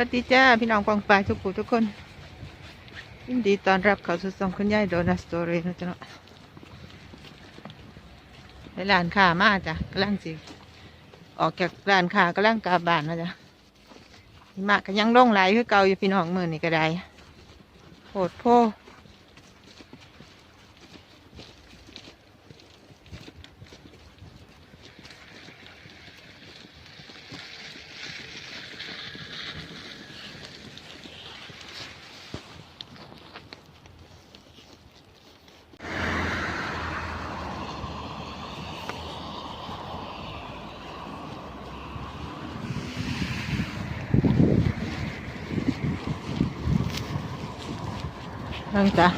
วัสดีจ้า พี่น้องปองปายทุกผู้ทุกคนยินดีต้อนรับเขาสู่สองคุณยายโดนัสตอรี่นะจ๊ะเนาะไปร้านค้ามาจ้ะกำลังสิ ออกจากร้านค้ากำลังกลับบ้านนะจ๊ะหมาก็ยังลงไหลคือเก่าอยู่พี่น้องมือนี่ก็ได้โหดโพ นั่งจ้ะ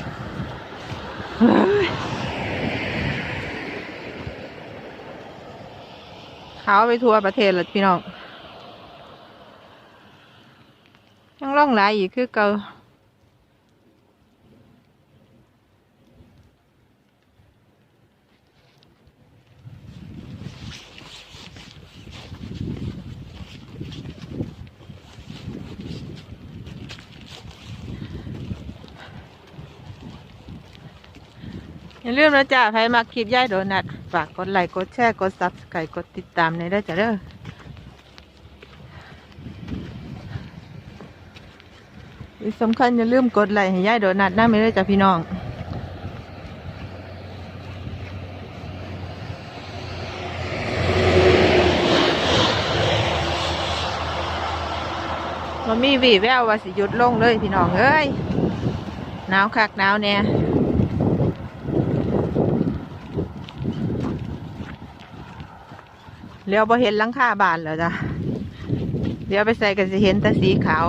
เขาไปทัวร์ประเทศแล้วพี่น้องยังร่องหลายอีกคือเก่า อย่าลืมนะจ๊ะใครมาคลิปย่ายโดนัทฝากกดไลค์กดแชร์กดซับสไครต์กดติดตามในอยเด้จ้ะเด้อที่สำคัญอย่าลืมกดไลค์ให้ย่ายโดนัทน้าไม่ได้จากพี่น้องมันมีวีแววว่าสิหยุดลงเลยพี่น้องเอ้ยหนาวคักหนาวแน่ เลี้ยวพอเห็นหลังคาบานแล้วจ้ะเดี๋ยวไปใส่กันจะเห็นแต่สีขาว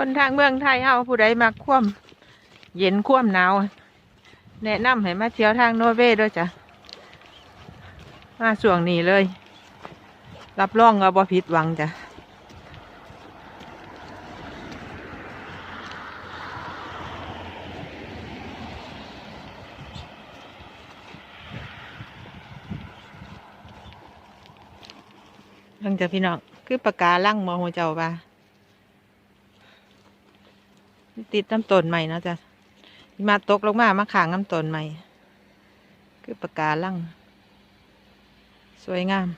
คนทางเมืองไทยเฮาผู้ใดมาคว่ำเย็นคว่ำหนาวแนะนำให้มาเที่ยวทางโนเวด้วยจ้ะ มาช่วงนี้เลย รับรองว่าบ่ผิดหวังจ้ะเพิ่งจะพี่น้องคือปากกาลั่งมอหัวเจ้าป่ะ ติดน้ำต้นใหม่นะจ๊ะมาตกลงมามาขางน้ำต้นใหม่ คือปากกาลังสวยงาม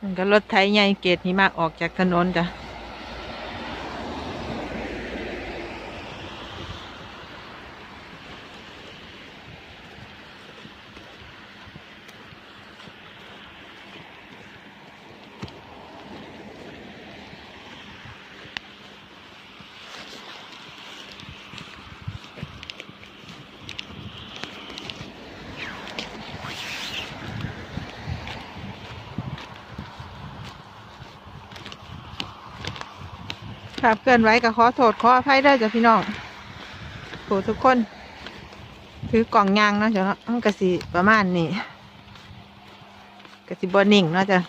มันก็รถไถใหญ่เกตหิมะออกจากถนนจ้ะ ครับเกินไว้ก็ขอโทษขออภัยได้วยจ้ะพี่น้องโหทุกคน ถือกล่องยางเนาะจ้ะเนาะมันกะสิประมาณนี้กะสิบอนิ่งเนาะจ้ะ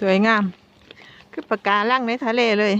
สวยงาม ปากกาล่างในทะเลเลย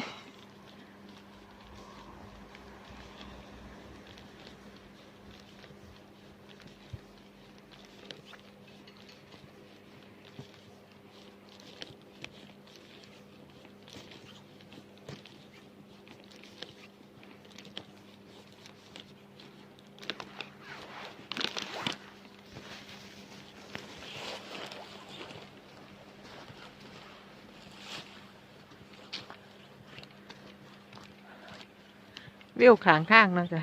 วิวขางข้างเนาะจ้ะ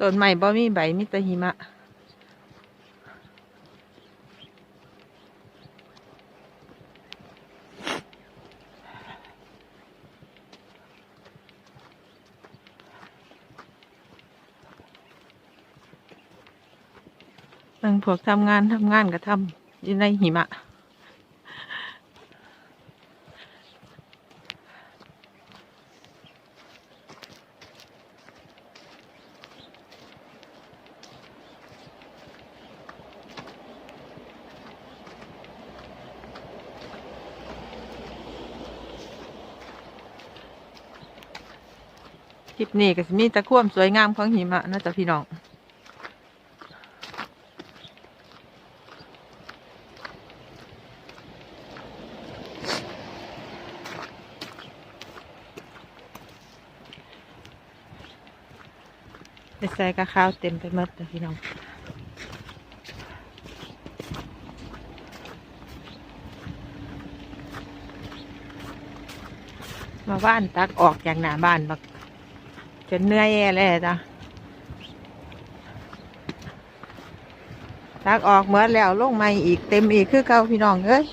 ต้นใหม่บ่มีใบมิตรหิมะ บางพวกทำงานทำงานก็ทำอยู่ในหิมะ คลิปนี้ก็สิมีตะควมสวยงามของหิมะนาะจ๊ะพี่น้องไปใส่กระข้าวเต็มไปหมดจ้ะพี่น้อง มาบ้านตักออกจากหน้าบ้านบัก จนเหนื่อยแย่เลยจ้ะตักออกเหมือนแล้วลงมาอีกเต็มอีกคือเก่าพี่น้องเอ้ย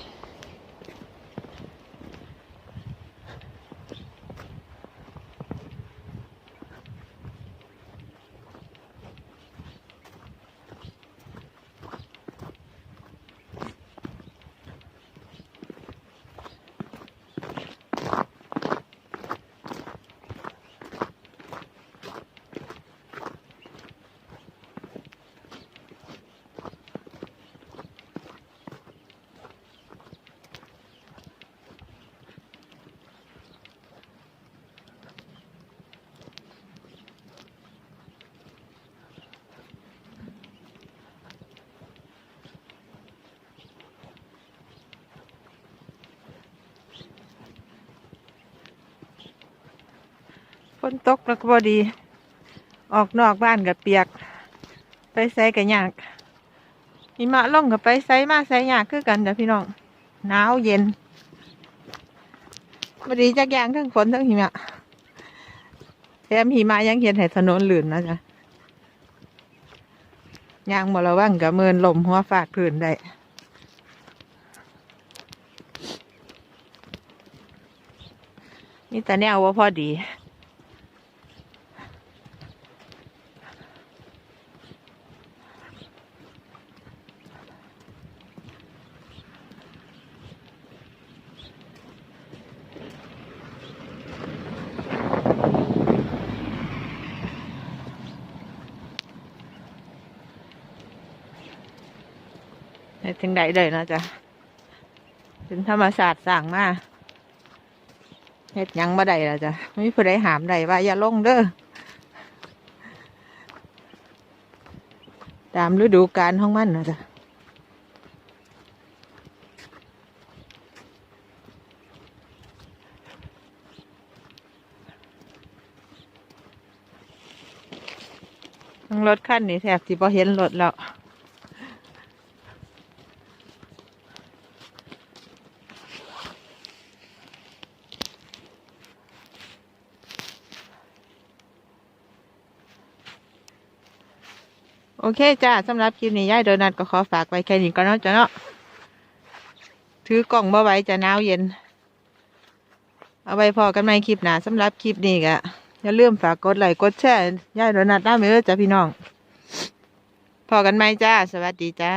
นตกแล้วก็บดี ออกนอกบ้านกับเปียก ไปใส่กับยากหิมะล่องกับไปใส่มาใส่ยากคือกันจ้ะพี่น้องหนาวเย็นบดีจักยางทั้งฝนทั้งหิมะแถมหิมะยังเห็นให้ถนนลื่นนะจ๊ะยางบ่ระวังกับเมินลมหัวฟาดพื้นได้นี่แต่แนวว่าพอดี ถึงใดเลยนะจ๊ะถึงธรรมศาสตร์สั่งมาเฮ็ดยังบ่ได้ละจ้ะไม่มีผู้ใดหามได้ว่าอย่าลงเด้อตามฤดูกาลของมันนะจ๊ะทั้งรถคันนี้แทบสิบ่เห็นรถแล้ว เคจ้าสำหรับคลิปนี้ย่ายโดนัทก็ขอฝากไว้แค่นี้ก็นเนาะจ้ะเนาะถือกล่องมาไว้จะหนาวเย็น เอาไว้พอกันใหม่คลิปหน้าสำหรับคลิปนี้กะอย่าลืมฝากกดไลค์กดแชร์ย่ายโดนัทน้าเมือจ้ะพี่น้องพอกันไหมจ้า สวัสดีจ้า